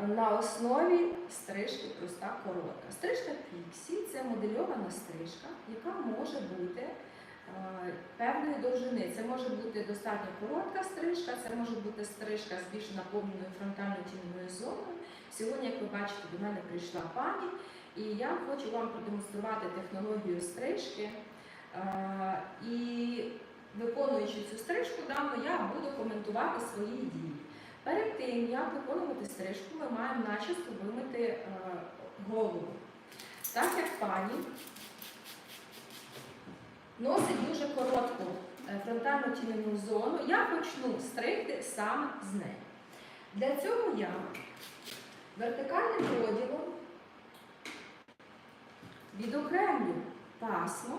на основі стрижки проста коротка. Стрижка Піксі це модельована стрижка, яка може бути е, певної довжини. Це може бути достатньо коротка стрижка, це може бути стрижка з більш наповненою фронтальною тіньовою зоною. Сьогодні, як ви бачите, до мене прийшла пані, і я хочу вам продемонструвати технологію стрижки. Е, І виконуючи цю стрижку дану, я буду коментувати свої дії. Перед тим, як виконувати стрижку, ми маємо начисто вимити е, голову. Так як пані носить дуже коротку е, фронтальну тіньову зону, я почну стригти саме з неї. Для цього я вертикальним поділом відокремлю пасмо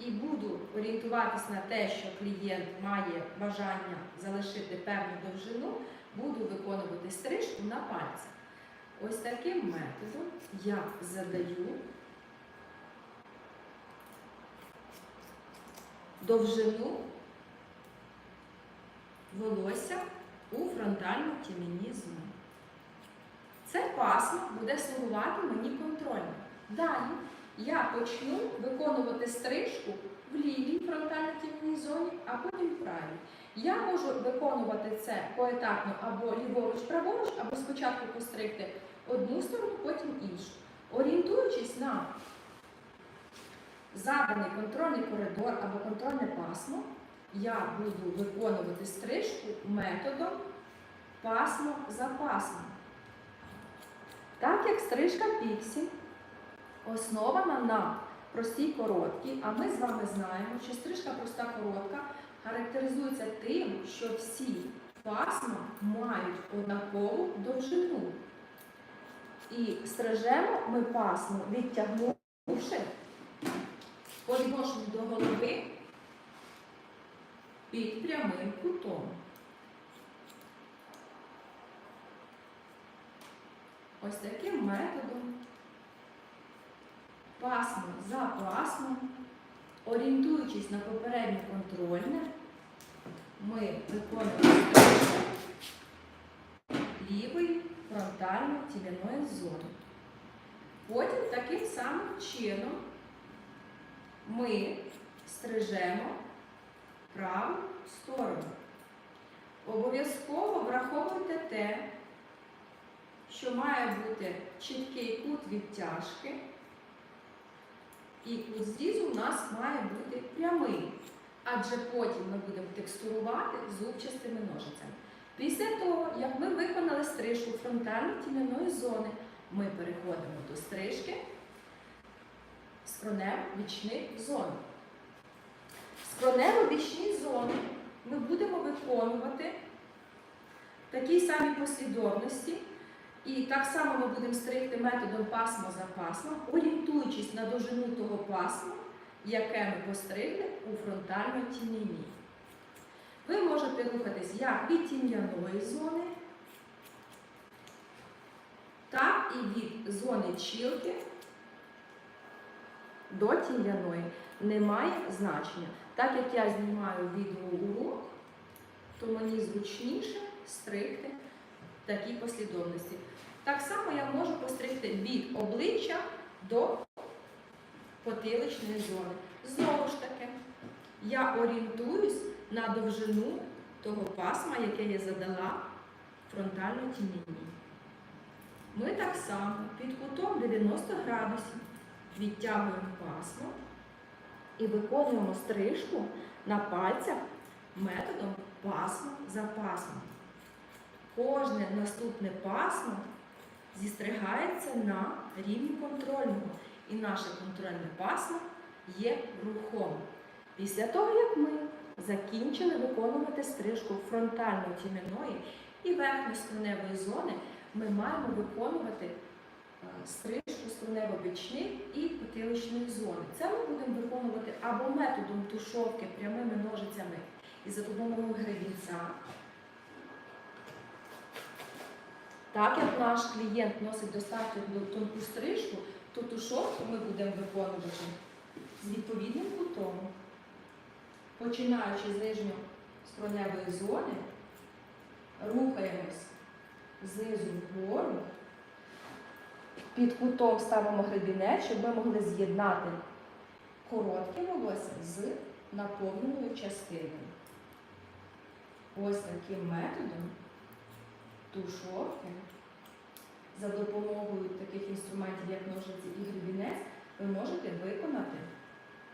і буду орієнтуватись на те, що клієнт має бажання залишити певну довжину, буду виконувати стрижку на пальцях. Ось таким методом я задаю довжину волосся у фронтальній тім'яній зоні. Це пасмо буде слугувати мені контрольно. Далі я почну виконувати стрижку в лівій фронтальній тім'яній зоні, а потім в правій. Я можу виконувати це поетапно або ліворуч, праворуч, або спочатку постригти одну сторону, потім іншу. Орієнтуючись на заданий контрольний коридор або контрольне пасмо, я буду виконувати стрижку методом пасмо за пасмом. Так як стрижка піксі основана на простій короткій, а ми з вами знаємо, що стрижка проста коротка характеризується тим, що всі пасма мають однакову довжину. І стрижемо ми пасмо, відтягнувши по до голови під прямим кутом. Ось таким методом, пасмо за пасмом, орієнтуючись на попереднє контрольне, ми виконуємо стрижку лівої фронтальної тім'яної зони. Потім таким самим чином ми стрижемо праву сторону. Обов'язково враховуйте те, що має бути чіткий кут відтяжки, і кут зрізу у нас має бути прямий, адже потім ми будемо текстурувати зубчастими ножицями. Після того, як ми виконали стрижку фронтальної тім'яної зони, ми переходимо до стрижки скронево-бічних зон. Скронево-бічні зони ми будемо виконувати в такій самій послідовності. І так само ми будемо стригти методом пасмо за пасмом, орієнтуючись на довжину того пасма, яке ми постригли у фронтальній тім'яні. Ви можете рухатись як від тім'яної зони, так і від зони чілки до тім'яної. Немає значення. Так як я знімаю відеоурок, то мені зручніше стригти такій послідовності. Так само я можу постригти від обличчя до потиличної зони. Знову ж таки, я орієнтуюсь на довжину того пасма, яке я задала фронтальній тім'яні. Ми так само під кутом 90 градусів відтягуємо пасмо і виконуємо стрижку на пальцях методом пасмо за пасмом. Кожне наступне пасмо зістригається на рівні контрольного, і наше контрольне пасмо є рухом. Після того, як ми закінчили виконувати стрижку фронтальної тім'яної і верхньої скроневої зони, ми маємо виконувати е, стрижку скронево-бічних і потиличної зони. Це ми будемо виконувати або методом тушовки прямими ножицями і за допомогою гребінця. Так як наш клієнт носить достатньо тонку стрижку, то тушовку ми будемо виконувати з відповідним кутом. Починаючи з нижньої скроневої зони, рухаємось знизу вгору. Під кутом ставимо гребінець, щоб ми могли з'єднати коротке волосся з наповненою частиною. Ось таким методом тушовки за допомогою таких інструментів, як ножиці і гребінець, ви можете виконати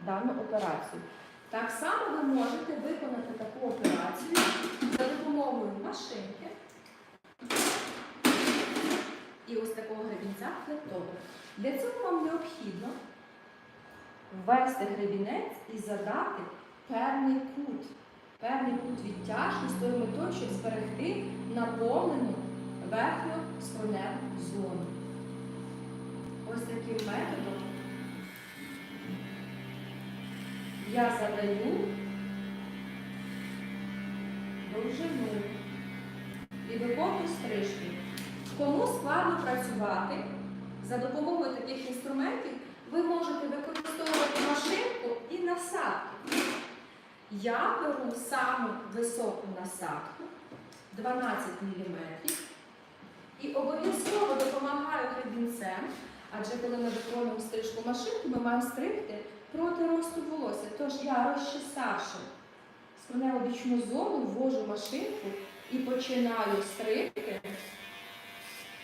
дану операцію. Так само ви можете виконати таку операцію за допомогою машинки і ось такого гребінця флетового. Для цього вам необхідно ввести гребінець і задати певний кут, певний кут відтяжки з тою метою, щоб зберегти наповнену верхню скроневу зону. Ось таким методом я задаю довжину і виконую стрижки. Кому складно працювати за допомогою таких інструментів, ви можете використовувати машинку і насадки. Я беру саму високу насадку 12 мм і обов'язково допомагаю гребінцем, адже коли ми виконуємо стрижку машинки, ми маємо стригти проти росту волосся. Тож я розчесавши скронево бічну зону, ввожу машинку і починаю стригти,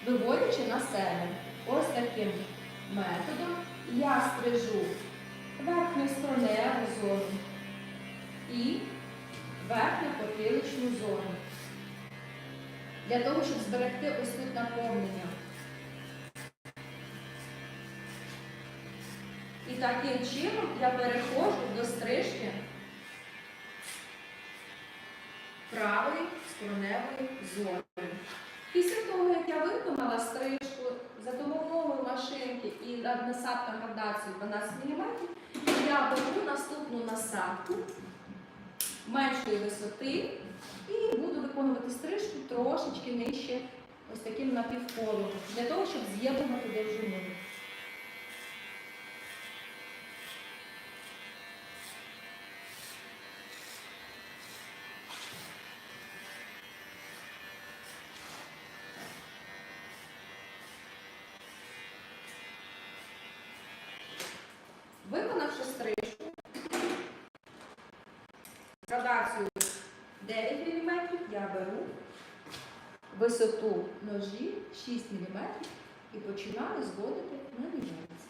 виводячи на себе. Ось таким методом я стрижу верхню скроневу зону і верхню потиличну зону. Для того, щоб зберегти ось тут наповнення. І таким чином я переходжу до стрижки правої скроневої зони. Після того, як я виконала стрижку за допомогою машинки і насадка градацію 12 мм, я беру наступну насадку меншої висоти і буду виконувати стрижку трошечки нижче ось таким напівколом, для того, щоб з'єднувати довжину. Висоту ножі 6 мм і починаю зводити на лінійці.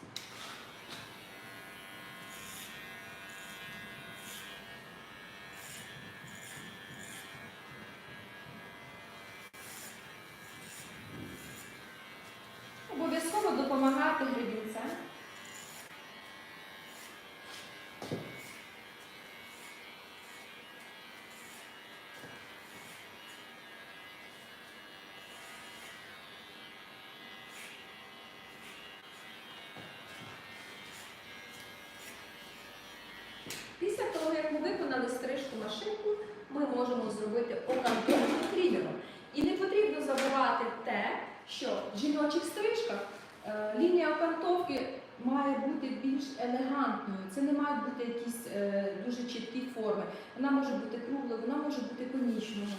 Виконали стрижку машинку, ми можемо зробити окантовку трімером. І не потрібно забувати те, що в жіночих стрижках е, лінія окантовки має бути більш елегантною. Це не мають бути якісь е, дуже чіткі форми. Вона може бути круглою, вона може бути конічного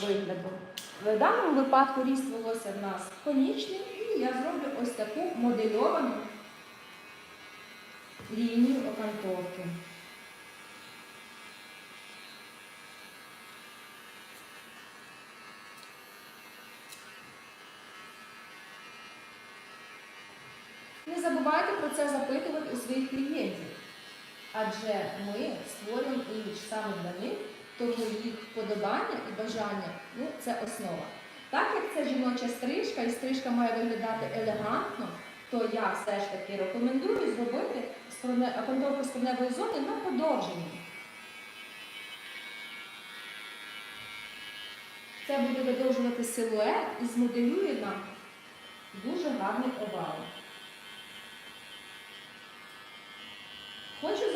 вигляду. В даному випадку ріст волосся в нас конічний, і я зроблю ось таку модельовану лінію окантовки. Не про це запитувати у своїх клієнтів, адже ми створюємо імідж саме для них, тому їх вподобання і бажання ну, це основа. Так як це жіноча стрижка і стрижка має виглядати елегантно, то я все ж таки рекомендую зробити окантовку скроневої зони на подовженні. Це буде видовжувати силует і змоделює нам дуже гарний овал. Хочу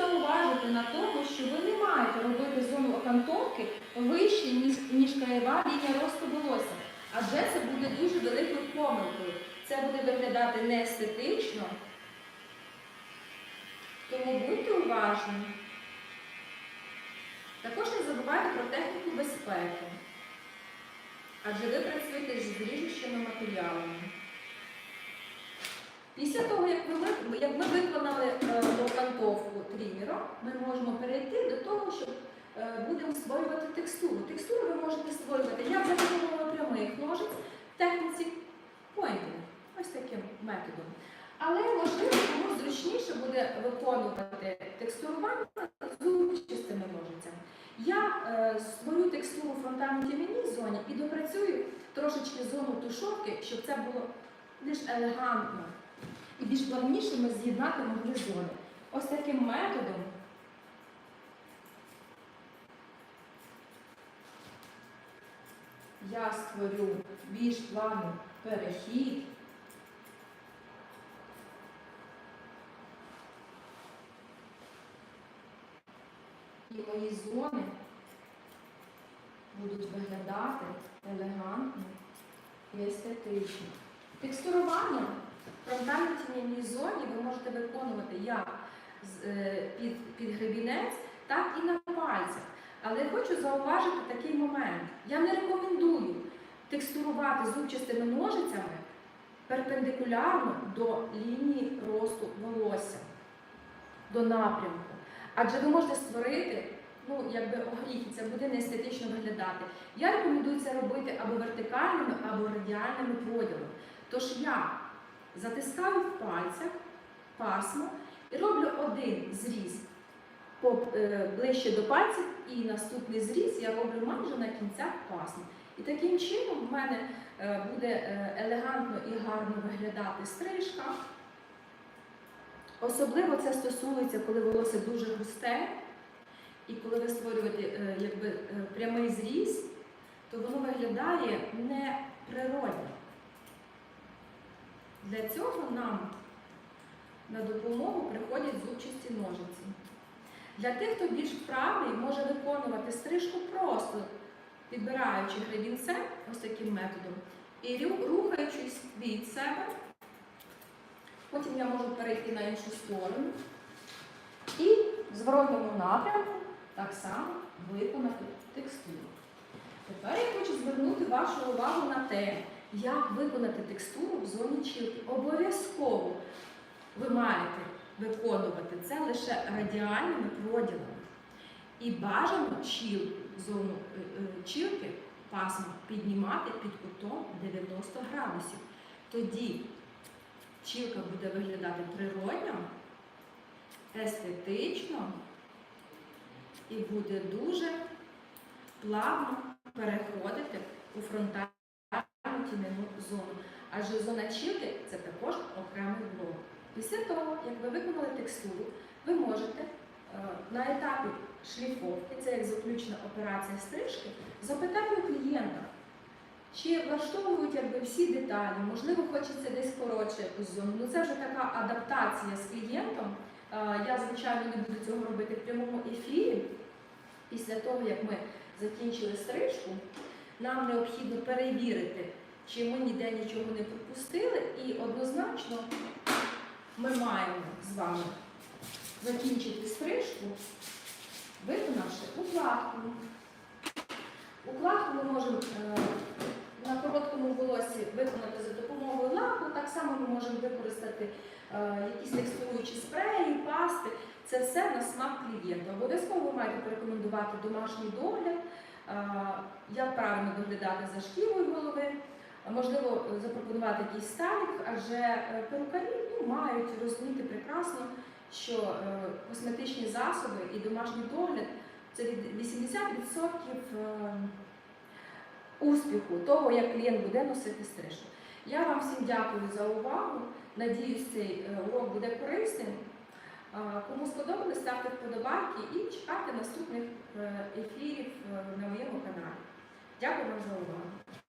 зауважити на тому, що ви не маєте робити зону окантовки вище, ніж, краєва лінія росту волосся. Адже це буде дуже великою помилкою. Це буде виглядати неестетично. Тому будьте уважні. Також не забувайте про техніку безпеки. адже ви працюєте з ріжучими матеріалами. Після того, як, ви- як ми виконали е, окантовку трімером, ми можемо перейти до того, що е, будемо створювати текстуру. Текстуру ви можете створювати як за допомогою прямих ножиць техніці пойнтінг, ось таким методом. Але можливо, комусь зручніше буде виконувати текстурування зубчастими ножицями. Я е, створю текстуру фронтальній тім'яній зоні і допрацюю трошечки зону тушовки, щоб це було більш елегантно і більш плавніше ми з'єднати могли зони. Ось таким методом. Я створю більш плавний перехід. І мої зони будуть виглядати елегантно і естетично. Текстурування в фронтальній тіньовій зоні ви можете виконувати як е, під, під гребінець, так і на пальцях. Але я хочу зауважити такий момент. Я не рекомендую текстурувати зубчастими ножицями перпендикулярно до лінії росту волосся, до напрямку. Адже ви можете створити, ну, якби огріхи, це буде неестетично виглядати. Я рекомендую це робити або вертикальними, або радіальними поділами. Тож я затискаю в пальцях пасмо і роблю один зріз е, ближче до пальців, і наступний зріз я роблю майже на кінцях пасма. І таким чином в мене е, буде е, елегантно і гарно виглядати стрижка. Особливо це стосується, коли волосся дуже густе, і коли ви створюєте якби, прямий зріз, то воно виглядає неприродно. Для цього нам на допомогу приходять зубчасті ножиці. Для тих, хто більш вправний, може виконувати стрижку просто підбираючи гребінцем ось таким методом і рухаючись від себе. Потім я можу перейти на іншу сторону і в зворотному напрямку так само виконати текстуру. Тепер я хочу звернути вашу увагу на те, як виконати текстуру в зоні чілки. Обов'язково ви маєте виконувати це лише радіальними проділами. І бажано чілку, зону е, е, чілки, пасмо піднімати під кутом 90 градусів. Тоді чілка буде виглядати природньо, естетично і буде дуже плавно переходити у фронтальну тіньову зону. Адже зона чілки це також окремий блок. Після того, як ви виконали текстуру, ви можете е, на етапі шліфовки, це як заключна операція стрижки, запитати у клієнта, чи влаштовують якби всі деталі, можливо, хочеться десь коротше якусь зону. Ну це вже така адаптація з клієнтом. Е, Я, звичайно, не буду цього робити в прямому ефірі. Після того, як ми закінчили стрижку, нам необхідно перевірити, чи ми ніде нічого не пропустили, і однозначно ми маємо з вами закінчити стрижку, виконавши укладку. Укладку ми можемо е, на короткому волосі виконати за допомогою лаку. Так само ми можемо використати е, якісь текстуруючі спреї, пасти. Це все на смак клієнта. Обов'язково маєте порекомендувати домашній догляд, е, як правильно доглядати за шкірою голови. Можливо, запропонувати якийсь стайлінг, адже е, перукарі ну, мають розуміти прекрасно, що е, косметичні засоби і домашній догляд це від 80% е, успіху того, як клієнт буде носити стрижку. Я вам всім дякую за увагу. Надіюсь, цей урок буде корисним. Кому сподобалось, ставте вподобайки і чекайте наступних ефірів на моєму каналі. Дякую вам за увагу.